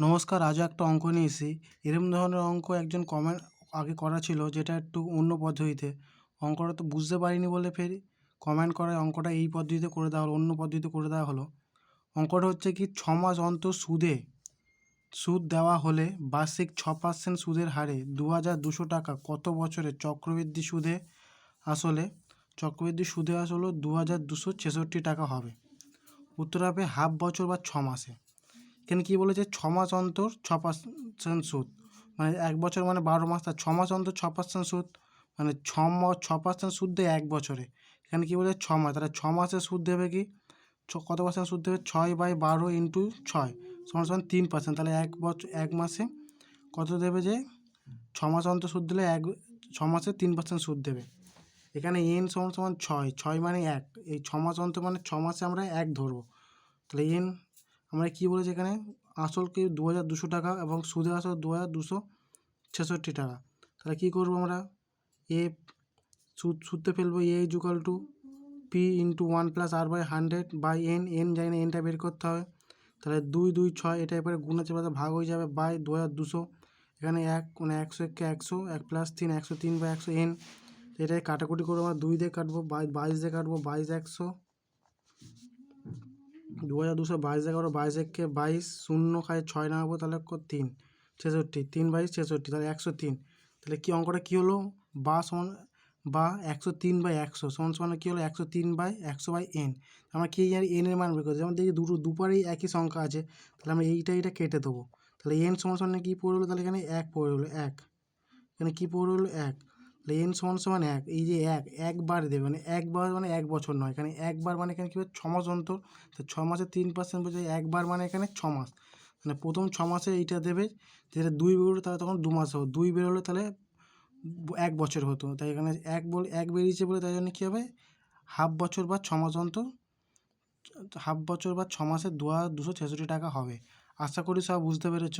নমস্কার, আজও একটা অঙ্ক নিয়ে এসেছি। এরকম ধরনের অঙ্ক একজন কমেন্ট আগে করা ছিল যেটা একটু অন্য পদ্ধতিতে। অঙ্কটা তো বুঝতে পারিনি বলে ফের। কমেন্ট করায় অঙ্কটা এই পদ্ধতিতে করে দেওয়া হলো, অন্য পদ্ধতিতে করে দেওয়া হলো। অঙ্কটা হচ্ছে কি, ছ মাস অন্তর সুদে, সুদ দেওয়া হলে বার্ষিক ছ পার্সেন্ট সুদের হারে দু হাজার দুশো টাকা কত বছরে চক্রবৃদ্ধি সুদে আসলে? চক্রবৃদ্ধি সুদে আসলে দু হাজার দুশো ছেষট্টি টাকা হবে। উত্তর হবে হাফ বছর বা ছ মাসে। এখানে কী বলেছে? ছ মাস অন্তর, ছ পার্সেন্ট সুদ। মানে এক বছর মানে বারো মাস তার ছ মাস অন্তর ছ পার্সেন্ট সুদ? মানে ছ ম- ছ পার্সেন্ট সুদ দেয় এক বছরে। এখানে কী বলেছে? ছ মাস। তাহলে ছ মাসে সুদ দেবে কি? ছ- কত পার্সেন্ট সুদ দেবে? ছয় বাই বারো ইন্টু ছয় সমান সমান তিন পার্সেন্ট। তাহলে এক বছর এক মাসে কত দেবে যে? ছ মাস অন্তর সুদ দিলে এক, ছ মাসে তিন পার্সেন্ট সুদ দেবে। এখানে এন সমান সমান ছয় ছয় মানে এক। এই ছ মাস অন্তর মানে ছ মাসে আমরা এক ধরবো। তাহলে এন আমরা কী বলেছি এখানে? আসল কি দু হাজার দুশো টাকা এবং সুদে আসল দু হাজার দুশো ছেষট্টি টাকা। তাহলে কী করব আমরা? এ সুদ, সুদতে ফেলব A equal to P into one plus r by hundred by N N জানি না এনটা বের করতে হবে। তাহলে দুই দুই, ছয় এটা এবারে গুণ আছে ভাগ হয়ে যাবে বাই দু হাজার দুশো। এখানে এক মানে একশো একে একশো, এক প্লাস তিন, একশো তিন বাই একশো এন এটাই কাটাকুটি করব আমরা দুই দিয়ে কাটবো বাই বাইশ দিয়ে কাটবো, বাইশ একশো। দু হাজার দুশো বাইশ এগারো বাইশ একে বাইশ শূন্য খায় ছয় নামাবো তাহলে তিন। ছেষট্টি। তিন বাইশ ছেষট্টি, তাহলে একশো তিন। তাহলে কী অঙ্কটা কী হলো? বা সমান, বা একশো তিন বাই একশো সমান সমান কী হলো? একশো তিন বাই একশো বাই এন। আমরা কী জানি এনের মান বের করছি? যেমন দেখি দুটো, দুপারেই একই সংখ্যা আছে। তাহলে আমরা এইটা এইটা কেটে দেবো। তাহলে এন সমান সমান কী পড়ে হলো? তাহলে এখানে এক পড়ে হলো, এক। এখানে কী পড়ে হলো? এক। এন সমান সমান এক, এই যে এক, একবার দেবে মানে একবার মানে এক বছর নয়, এখানে একবার মানে এখানে কী হবে ছ মাস অন্তর, তো ছ মাসে তিন পার্সেন্ট বলছে একবার মানে এখানে ছ মাস মানে প্রথম ছ মাসে এইটা দেবে যেটা দুই বেরোলো তাহলে তখন দু মাস হবে, দুই বেরোলে তাহলে এক বছর হতো, তাই এখানে এক বল, এক বেরিয়েছে বলে তাই জন্য কী হবে, হাফ বছর বা ছ মাস অন্তর, হাফ বছর বা ছ মাসে দু হাজার দুশো ছেষট্টি টাকা হবে, আশা করি সব বুঝতে পেরেছ?